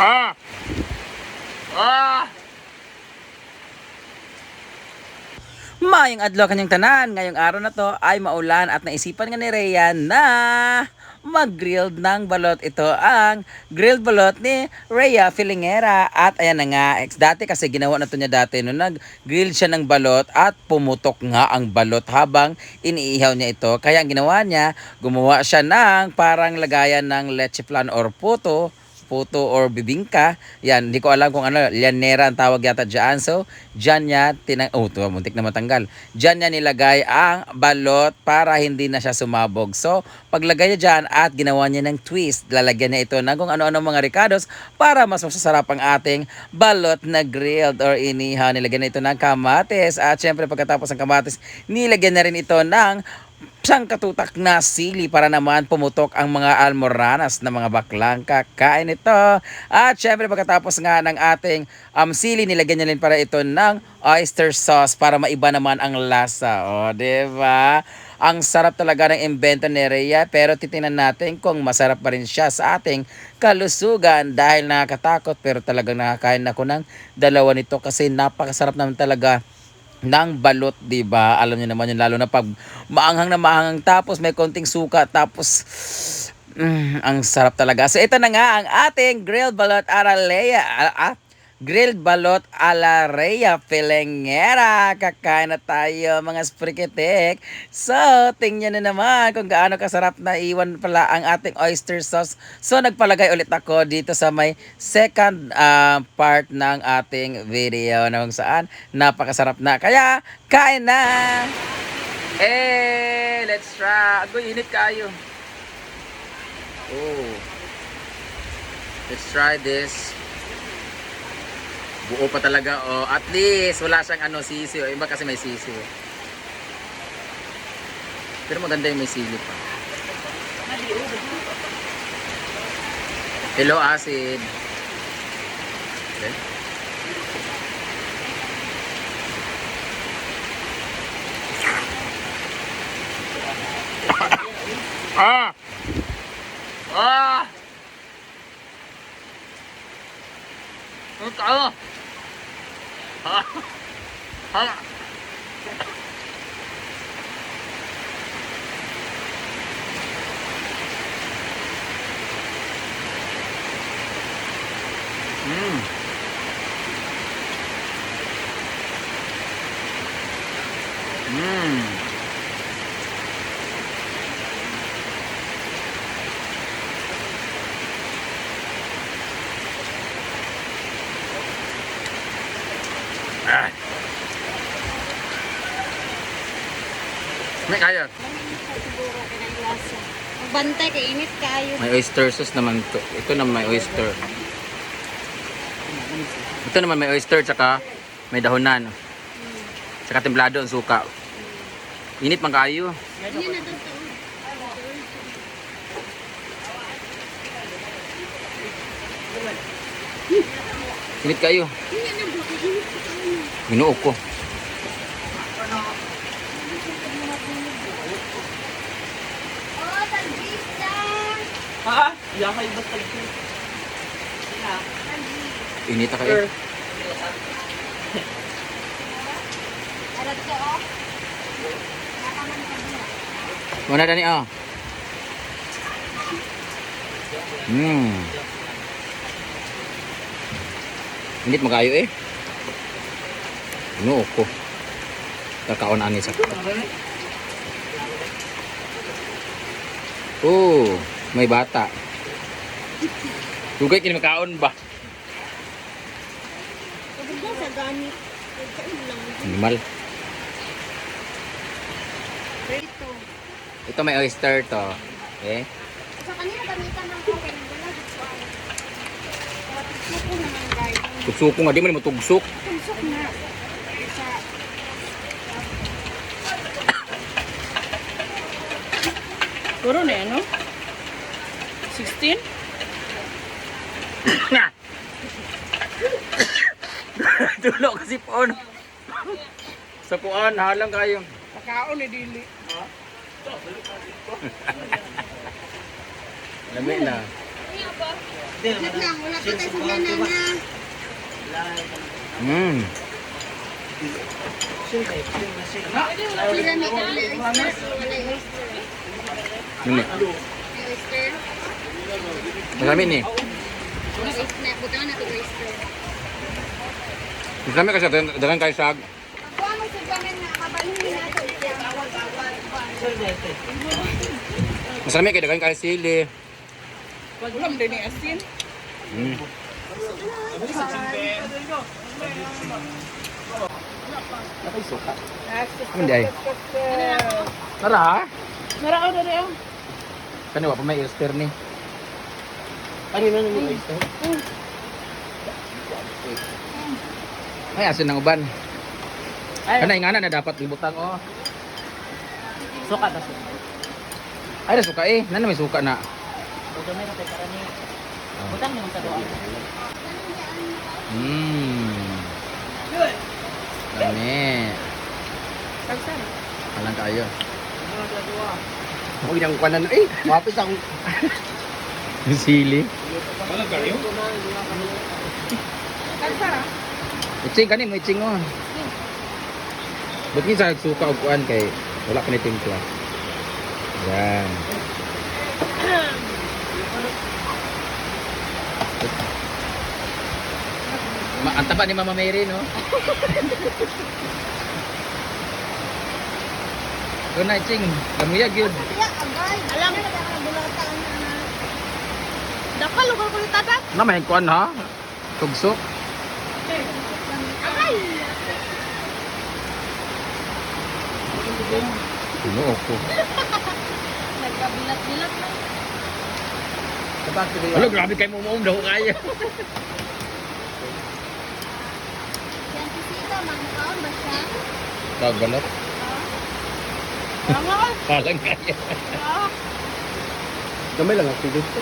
Ah! Ah! Mayong adlaw kanyang tanan. Ngayong araw na to ay maulan at naisipan nga ni Rhea na mag-grilled ng balot. Ito ang grilled balot ni Rhea Filingera. At ayan na nga, ex dati kasi ginawa na to niya dati no nag-grill siya ng balot at pumutok nga ang balot habang iniihaw niya ito. Kaya ang ginawa niya, gumawa siya ng parang lagayan ng leche flan or puto puto or bibingka. Yan, hindi ko alam kung ano, llanera ang tawag yata dyan. So, dyan niya, tinang, oh, ito, muntik na matanggal. Dyan niya nilagay ang balot para hindi na siya sumabog. So, paglagay niya dyan at ginawa niya ng twist, lalagyan niya ito ng kung ano-ano mga ricados para mas masasarap ang ating balot na grilled or inihaw. Nilagyan na ito ng kamatis at syempre pagkatapos ng kamatis, nilagyan na rin ito ng Sang katutak na sili para naman pumutok ang mga almoranas na mga baklang kakain ito. At syempre pagkatapos nga ng ating um, sili, nilagyan niya rin para ito ng oyster sauce para maiba naman ang lasa. O, di ba? Ang sarap talaga ng invento ni Rhea pero titingnan natin kung masarap pa rin siya sa ating kalusugan dahil nakakatakot pero talagang nakakain ako ng dalawa nito kasi napakasarap naman talaga ng balot, 'di ba? Alam niyo naman 'yun lalo na pag maanghang na maanghang tapos may konting suka tapos mm, ang sarap talaga. So ito na nga ang ating grilled balot aralea. Ah, ah, grilled balot ala Rhea Filengera. Kakain na tayo mga sprikitik. So, tingnan na naman kung gaano kasarap na iwan pala ang ating oyster sauce. So, nagpalagay ulit ako dito sa may second ah, part ng ating video na kung saan napakasarap na. Kaya, kain na! Eh, let's try. Agoy, init kayo. Oh. Let's try this. Buo pa talaga. Oh, at least wala siyang ano sisiyo. Iba kasi may sisiyo. Pero maganda yung may sili pa. Hello, acid. Okay. Ah! Ah! Ang tayo! Ha? Ha? Mm. Mm. May lasa. Magbantay kay init kayo. May oyster sauce naman to. Ito naman may oyster. Ito naman may oyster tsaka may dahonan. Tsaka templado ang suka. Init man kayo. Init kayo. Minuok ko. Oh, talbis lang. Ha? Yahay ba talaga? Init na kayo. Alam ko, oh. Muna dani oh. Hmm. Init magayo eh. Minuok ko. Kakaon ani sa. Oh, may bata. Dugay kini makaon ba? Animal. Ito. Ito may oyster to. Eh. Sa kanila gamitan ng okay naman guys. Tugsuko nga di man mo tugsok. Tumsok na. Puro na yan, no? 16? Tulo kasi poon. Sa puan, halang kayo. Pakaon ni Dili. Lami na. Wait lang, wala pa tayo sa na na. Mm. Sila may kagli oyster. Wala oyster. Hindi. May oyster. Masami ni. May oyster. Butang na ito oyster. Masami kasi dagan kay sag. Ako ang magsasamin na kabalhin na ito. Masami kay dagan kay sili. Ulam din ni asin. Mm. Nakay suka. Hindi ay. Tara ha. Narao na rin. Kani wa pa may oyster ni. Ano na yung oyster? Ay asin ng uban. Kana ingana na dapat ibutang oh. Suka na suka. Ay na suka eh. Nana may suka na. Huwag may kapit para ni. Butang naman sa doon. Mmm. Dami. Sagsan. Kalang kayo. Huwag niyang kwanan. Eh, mapis ako. Yung sili. Sagsan ah. Itsing kanin mo, itsing mo. Ba't minsan nagsuka o kuan kay wala ka ni timpla. Yan. Ma ang taba ni Mama Mary, no? Doon na, itsing. Kamuyag yun. Alam mo na bulatan na. Dakal, lugar ko yung tatak. Na may kuan ha? Tugsok. Agay. Ano ako? Nagkabilat-bilat na. Wala, grabe kayo mo daw kaya. Yan si Sita, mangkaon ba siya? Kagalap. Tama ka. Kalang kaya. Gamay lang ako dito.